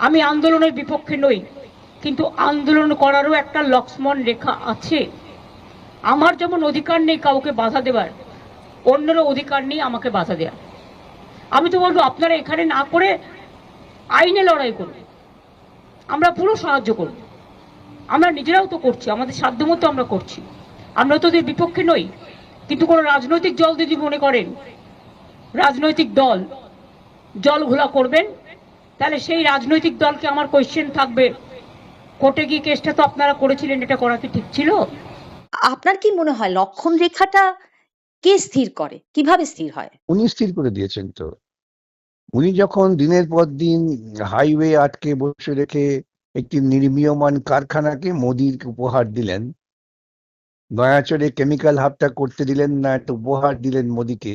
আমি আন্দোলনের বিপক্ষে নই, কিন্তু আন্দোলন করারও একটা লক্ষ্মণ রেখা আছে। আমার যেমন অধিকার নেই কাউকে বাধা দেবার, অন্যেরও অধিকার নেই আমাকে বাধা দেওয়ার আমি তো বলব, আপনারা এখানে না করে আইনে লড়াই করুন। আমরা পুরো সাহায্য করব। আমরা নিজেরাও তো করছি, আমাদের সাধ্যমতো আমরা করছি। আমরা তো ওদের বিপক্ষে নই, কিন্তু কোনো রাজনৈতিক দল যদি মনে করেন, রাজনৈতিক দল, জল ঘোলা করবেন তাহলে সেই রাজনৈতিক দলকে আমার কোয়েশ্চেন থাকবে। কোর্টে গিয়ে কেসটা তো আপনারা করেছিলেন এটা করা কি ঠিক ছিল? আপনার কি মনে হয় লক্ষণ রেখাটা কে স্থির করে? কীভাবে স্থির হয়? উনি স্থির করে দিয়েছেন তো। উনি যখন দিনের পর দিন হাইওয়ে আটকে বসে রেখে একটি নির্মীয়মান কারখানাকে মোদির উপহার দিলেন নয়াচরে কেমিক্যাল হাবটা করতে দিলেন না একটা উপহার দিলেন মোদিকে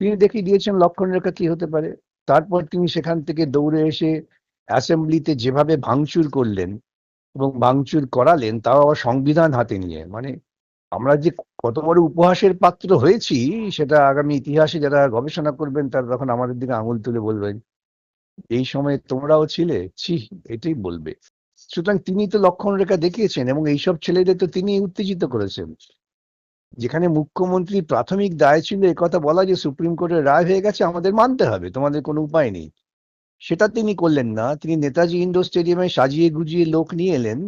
তিনি দেখিয়ে দিয়েছেন লক্ষণ রেখা কি হতে পারে। তারপর তিনি সেখান থেকে দৌড়ে এসে অ্যাসেম্বলিতে যেভাবে ভাঙচুর করলেন এবং ভাঙচুর করালেন, তাও আবার সংবিধান হাতে নিয়ে। মানে আমরা যে কত বড় উপহাসের পাত্র হয়েছি, সেটা আগামী ইতিহাসে যারা গবেষণা করবেন, তারা তখন আমাদের দিকে আঙুল তুলে বলবেন, এই সময় তোমরাও ছিলে? ছি, এটাই বলবে। সুতরাং তিনি তো লক্ষণ রেখা দেখিয়েছেন এবং এইসব ছেলেদের তো তিনি উত্তেজিত করেছেন। যেখানে মুখ্যমন্ত্রী প্রাথমিক দায় ছিল কথা বলা যে সুপ্রিম কোর্টের রায় হয়ে গেছে আমাদের মানতে হবে তোমাদের কোনো উপায় নেই। সেটা তিনি করলেন না তিনি নেতাজি ইন্ডোর স্টেডিয়ামে সাজিয়ে গুজিয়ে লোক নিয়ে এলেন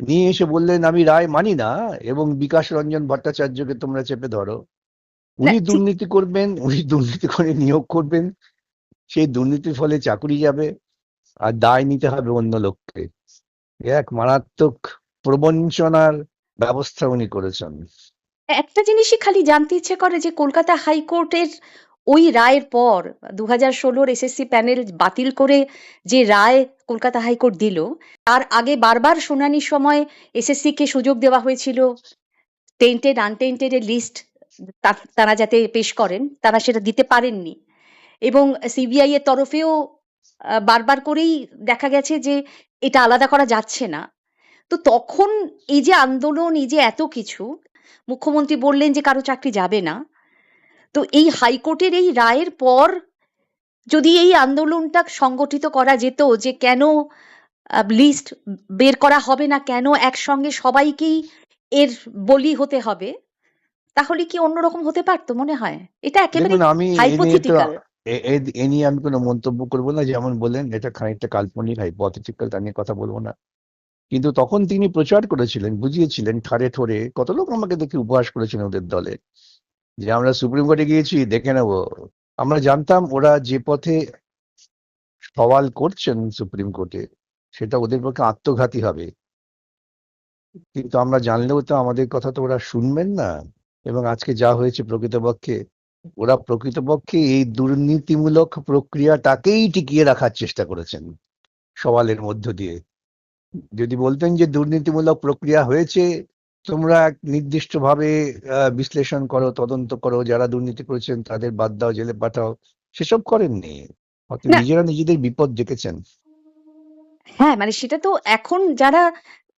নিয়ে এসে বললেন আমি রায় মানি না এবং বিকাশ রঞ্জন ভট্টাচার্যকে তোমরা চেপে ধরো। উনি দুর্নীতি করবেন উনি দুর্নীতি করে নিয়োগ করবেন সেই দুর্নীতির ফলে চাকুরি যাবে আর দায় নিতে হবে অন্য লোককে। এক মারাত্মক প্রবঞ্চনার ব্যবস্থা উনি করেছেন। একটা জিনিসই খালি জানতে ইচ্ছে করে যে কলকাতা হাইকোর্টের ওই রায়ের পর দু হাজার ষোলোর এসএসসি প্যানেল বাতিল করে যে রায় কলকাতা হাইকোর্ট দিল, তার আগে বারবার শুনানির সময় এসএসসি কে সুযোগ দেওয়া হয়েছিল। টেন্টেড আনটেন্টেড এর লিস্ট তারা যাতে পেশ করেন, তারা সেটা দিতে পারেননি। এবং সিবিআই এর তরফেও বারবার করেই দেখা গেছে যে এটা আলাদা করা যাচ্ছে না। তো তখন এই যে আন্দোলন, এই যে এত কিছু মুখ্যমন্ত্রী বললেন যে কারও চাকরি যাবে না। তো এই হাইকোর্টের এই রায়ের পর যদি এই আন্দোলনটা সংগঠিত করা যেত যে কেন লিস্ট বের করা হবে না কেন একসঙ্গে সবাইকেই এর বলি হতে হবে তাহলে কি অন্যরকম হতে পারতো মনে হয়? এটা একেবারে হাইপোথেটিক্যাল এ নিয়ে আমি কোনো মন্তব্য করব না যেমন বললেন এটা খানিকটা কাল্পনিক হাইপোথেটিক্যাল তা নিয়ে কথা বলব না। কিন্তু তখন তিনি প্রচার করেছিলেন, বুঝিয়েছিলেন ঠারে ঠোরে, কত লোক আমাকে দেখে উপহাস করেছিলেন ওদের দলে। যে আমরা সুপ্রিম কোর্টে গিয়েছি, দেখে নেব। আমরা জানতাম ওরা যে পথে সওয়াল করছেন সুপ্রিম কোর্টে, সেটা ওদের পক্ষে আত্মঘাতী হবে। কিন্তু আমরা জানলেও তো আমাদের কথা তো ওরা শুনবেন না, এবং আজকে যা হয়েছে প্রকৃতপক্ষে, ওরা প্রকৃতপক্ষে এই দুর্নীতিমূলক প্রক্রিয়াটাকেই টিকিয়ে রাখার চেষ্টা করেছেন সওয়ালের মধ্য দিয়ে। যদি বলতেন যে দুর্নীতিমূলক প্রক্রিয়া হয়েছে তোমরা নির্দিষ্টভাবে বিশ্লেষণ করো তদন্ত করো যারা দুর্নীতি করেছেন তাদের বাদ দাও জেলে পাঠাও সেসব করেননি। নিজেরা নিজেদের বিপদ ডেকেছেন। হ্যাঁ মানে সেটা তো এখন যারা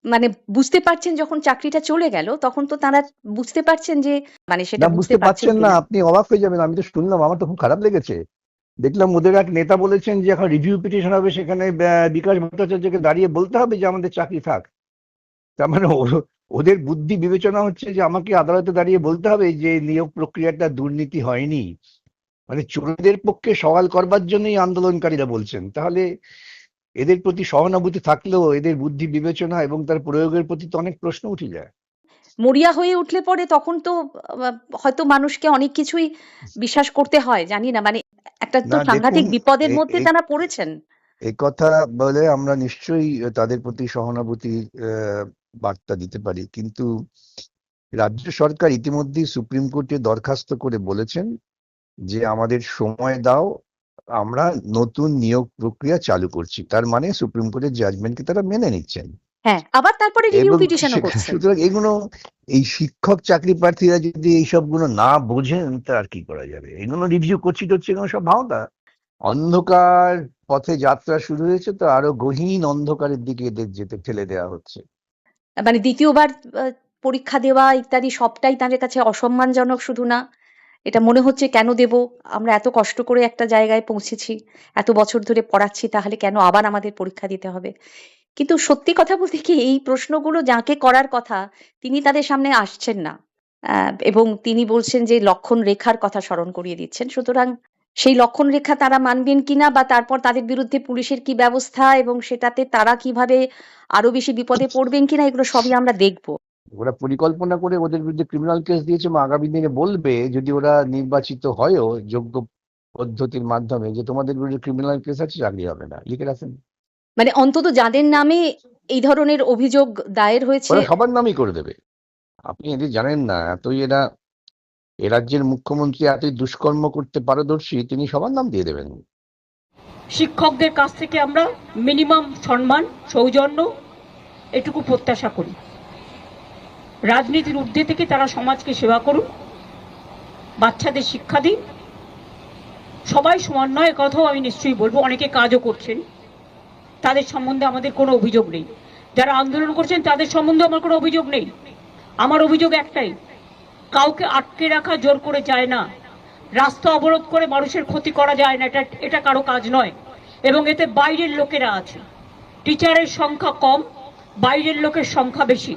মানে বুঝতে পারছেন যখন চাকরিটা চলে গেল তখন তো তারা বুঝতে পারছেন যে মানে সেটা বুঝতে পারছেন না আপনি অবাক হয়ে যাবেন আমি তো শুনলাম আমার তো খুব খারাপ লেগেছে। দেখলাম ওদের এক নেতা বলেছেন যে এখন রিভিউ পিটিশন হবে, সেখানে বিকাশ ভট্টাচার্যকে দাঁড়িয়ে বলতে হবে যে আমাদের চাকরি থাক। তার মানে ওদের বুদ্ধি বিবেচনা হচ্ছে যে আমাকে আদালতে দাঁড়িয়ে বলতে হবে যে নিয়োগ প্রক্রিয়াটা দুর্নীতি হয়নি। মানে চোরদের পক্ষে সওয়াল করবার জন্যই আন্দোলনকারীরা বলছেন। তাহলে এদের প্রতি সহানুভূতি থাকলেও এদের বুদ্ধি বিবেচনা এবং তার প্রয়োগের প্রতি তো অনেক প্রশ্ন উঠে যায়। মরিয়া হয়ে উঠলে পরে তখন তো হয়তো মানুষকে অনেক কিছুই বিশ্বাস করতে হয়, জানি না। মানে একটা তো সাংঘাতিক বিপদের মধ্যে তারা পড়েছেন। এই কথা বলে আমরা নিশ্চয়ই তাদের প্রতি সহানুভূতি বার্তা দিতে পারি। কিন্তু রাজ্য সরকার ইতিমধ্যেই সুপ্রিম কোর্টে দরখাস্ত করে বলেছেন যে আমাদের সময় দাও আমরা নতুন নিয়োগ প্রক্রিয়া চালু করছি। তার মানে সুপ্রিম কোর্টের জাজমেন্টকে তারা মেনে নিচ্ছেন। হ্যাঁ আবার তারপরে রিভিউ পিটিশনও করছেন। সুতরাং এগুলো এই শিক্ষক চাকরি প্রার্থীরা যদি এইসবগুলো না বোঝেন তা আর কি করা যাবে? এগুলো রিভিউ করছি এগুলো সব অন্ধকার পথে যাত্রা শুরু হয়েছে তো আরও গহীন অন্ধকারের দিকে এদের যেতে ঠেলে দেওয়া হচ্ছে। মানে দ্বিতীয়বার পরীক্ষা দেওয়া ইত্যাদি সবটাই তাদের কাছে অসম্মানজনক শুধু না। এটা মনে হচ্ছে কেন দেব? আমরা এত কষ্ট করে একটা জায়গায় পৌঁছেছি এত বছর ধরে পড়াচ্ছি তাহলে কেন আবার আমাদের পরীক্ষা দিতে হবে? কিন্তু সত্যি কথা বলতে কি, এই প্রশ্নগুলো যাকে করার কথা, তিনি তাদের সামনে আসছেন না। এবং তিনি বলছেন যে লক্ষণ রেখার কথা স্মরণ করিয়ে দিচ্ছেন। সুতরাং সেই লক্ষণ রেখা তারা মানবেন কিনা বা তারপর তাদের বিরুদ্ধে পুলিশের কি ব্যবস্থা এবং সেটাতে তারা কীভাবে আরও বেশি বিপদে পড়বেন কিনা, এগুলো সবই আমরা দেখব। ওরা পরিকল্পনা করে ওদের বিরুদ্ধে ক্রিমিনাল কেস দিয়েছে আগামী দিনে বলবে, যদি ওরা নির্বাচিত হয়ও যোগ্য পদ্ধতির মাধ্যমে যে তোমাদের বিরুদ্ধে ক্রিমিনাল কেস আছে চাকরি হবে না। লিখে রাখেন। মানে অন্তত যাদের নামে এই ধরনের অভিযোগ দায়ের হয়েছে সবার নামই করে দেবে। আপনি এদের জানেন না এতই এরা এ রাজ্যের মুখ্যমন্ত্রী এতই দুষ্কর্ম করতে পারদর্শী তিনি সবার নাম দিয়ে দেবেন। শিক্ষকদের কাছ থেকে আমরা মিনিমাম সম্মান সৌজন্য এটুকু প্রত্যাশা করি। রাজনীতির ঊর্ধ্বে থেকে তারা সমাজকে সেবা করুন বাচ্চাদের শিক্ষা দিন সবাই সমান নয় কথাও আমি নিশ্চয়ই বলব অনেকে কাজও করছেন। তাদের সম্বন্ধে আমাদের কোনো অভিযোগ নেই। যারা আন্দোলন করছেন, তাদের সম্বন্ধে আমার কোনো অভিযোগ নেই। আমার অভিযোগ একটাই, কাউকে আটকে রাখা জোর করে যায় না। রাস্তা অবরোধ করে মানুষের ক্ষতি করা যায় না, এটা এটা কারও কাজ নয়। এবং এতে বাইরের লোকেরা আছে। টিচারের সংখ্যা কম, বাইরের লোকের সংখ্যা বেশি।